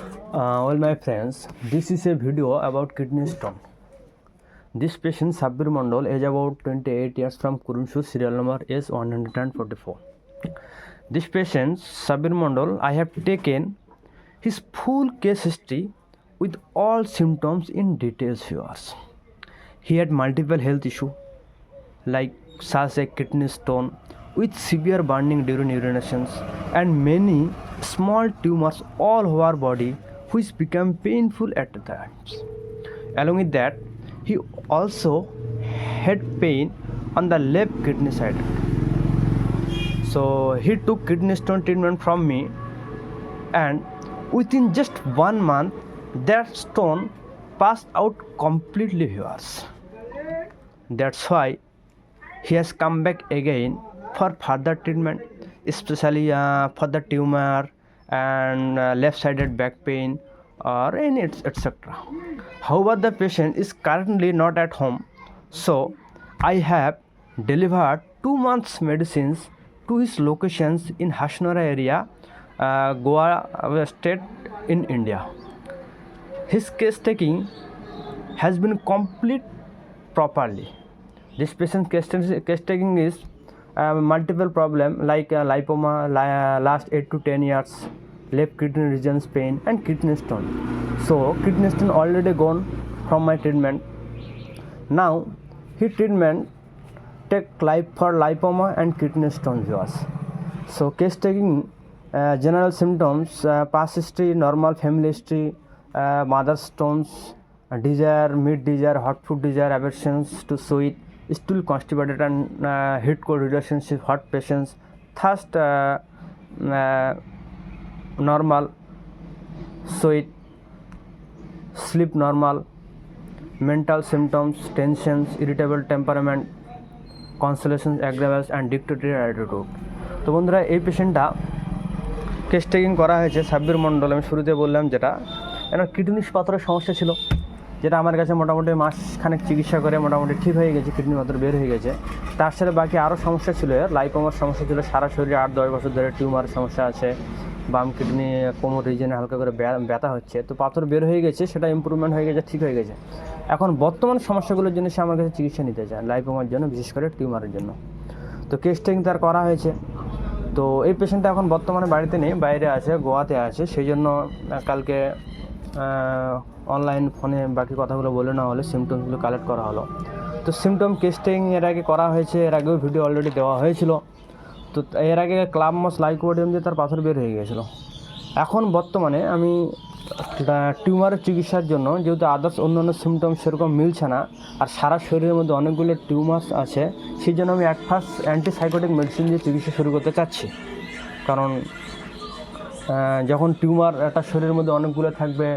Uh, well, my friends, this is a video about kidney stone. This patient Sabir Mandal, age about 28 years from Kurunshur, serial number is 144. This patient Sabir Mandal, I have taken his full case history with all symptoms in details viewers. He had multiple health issue like such a kidney stone with severe burning during urinations and many small tumors all over body which become painful at times. Along with that, he also had pain on the left kidney side. So he took kidney stone treatment from me and within just one month that stone passed out completely viewers. That's why he has come back again for further treatment especially uh, for the tumor and uh, left-sided back pain or any etc however the patient is currently not at home. So i have delivered two months medicines to his locations in hasnora area uh, goa uh, state in india. His case taking has been complete properly. This patient case, case taking is multiple problem like uh, lipoma li- uh, last 8 to 10 years left kidney regions pain and kidney stone. So kidney stone already gone from my treatment. Now his treatment take life for lipoma and kidney stone viewers. So case taking uh, general symptoms uh, past history normal family history uh, mother stones uh, desire meat desire hot food desire aversions to sweet stool constipated and uh, heat cold relationship hot patients thirst uh, uh, normal sweet sleep normal mental symptoms tensions irritable temperament constellations aggravations and dictatorial attitude তো বন্ধুরা এই পেশেন্টটা case taking করা হয়েছে সাব্বির মণ্ডল আমি শুরুতে বললাম যেটা এনার কিডনি পাথরের সমস্যা ছিল যেটা আমার কাছে মোটামুটি মাস খানেক চিকিৎসা করে মোটামুটি ঠিক হয়ে গেছে, কিডনি পাথর বের হয়ে গেছে। তার সাথে বাকি আরও সমস্যা ছিল লাইপোমার সমস্যা ছিল, সারা শরীরে আট দশ বছর ধরে টিউমার সমস্যা আছে, বাম কিডনি, কোমর রিজনে হালকা করে ব্যা- ব্যথা হচ্ছে। তো পাথর বের হয়ে গেছে, সেটা ইম্প্রুভমেন্ট হয়ে গেছে, ঠিক হয়ে গেছে। এখন বর্তমান সমস্যাগুলোর জন্য সে আমার কাছে চিকিৎসা নিতে চায় লাইপোমার জন্য, বিশেষ করে টিউমারের জন্য। তো কেস টেকিং তার করা হয়েছে। তো এই পেশেন্টটা এখন বর্তমানে বাড়িতে নেই, বাইরে আছে, গোয়াতে আছে সেই জন্য কালকে অনলাইন ফোনে বাকি কথাগুলো বলে নেওয়া হলো সিমটমসগুলো কালেক্ট করা হলো। তো সিমটম কেস্টিং এর আগে করা হয়েছে, এর আগেও ভিডিও অলরেডি দেওয়া হয়েছিল। তো এর আগে ক্লাব মস লাইকোডিয়াম দিয়ে তার পাথর বের হয়ে গিয়েছিল। এখন বর্তমানে আমি টিউমারের চিকিৎসার জন্য যেহেতু আদার্স অন্যান্য সিমটম সেরকম মিলছে না, আর সারা শরীরের মধ্যে অনেকগুলো টিউমার্স আছে, সেই জন্য আমি এক ফার্স্ট অ্যান্টিসাইকোটিক মেডিসিন দিয়ে চিকিৎসা শুরু করতে চাচ্ছি। কারণ যখন টিউমার একটা শরীরের মধ্যে অনেকগুলো থাকবে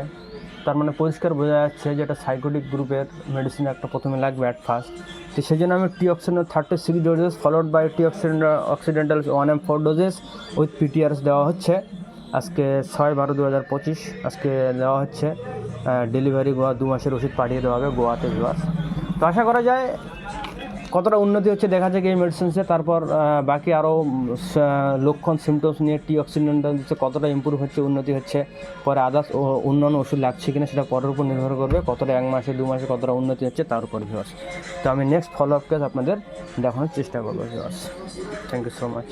তার মানে পরিষ্কার বোঝা যাচ্ছে যেটা সাইকোটিক গ্রুপের মেডিসিন একটা প্রথমে লাগবে অ্যাট ফার্স্ট তো সেই জন্য আমি T oxidant thirty six doses followed by T oxidant occidental one M four doses with PTRs দেওয়া হচ্ছে। আজকে ছয় বারো দু হাজার পঁচিশ, আজকে দেওয়া হচ্ছে। ডেলিভারি গোয়া দু মাসের ওষুধ পাঠিয়ে দেওয়া হবে গোয়াতে গোয়া। তো আশা করা যায় কতটা উন্নতি হচ্ছে দেখা যায় এই মেডিসিনসে তারপর বাকি আরও লক্ষণ সিমটমস নিয়ে টি অক্সিডেন্টাল দিচ্ছে, কতটা ইম্প্রুভ হচ্ছে, উন্নতি হচ্ছে, পরে আদার্স অন্যান্য ওষুধ লাগছে কিনা সেটা পরের উপর নির্ভর করবে, কতটা এক মাসে, দু মাসে কতটা উন্নতি হচ্ছে তার উপর ভিওয়ার্স তো আমি নেক্সট ফলো আপ কেস আপনাদের দেখানোর চেষ্টা করব viewers thank you so much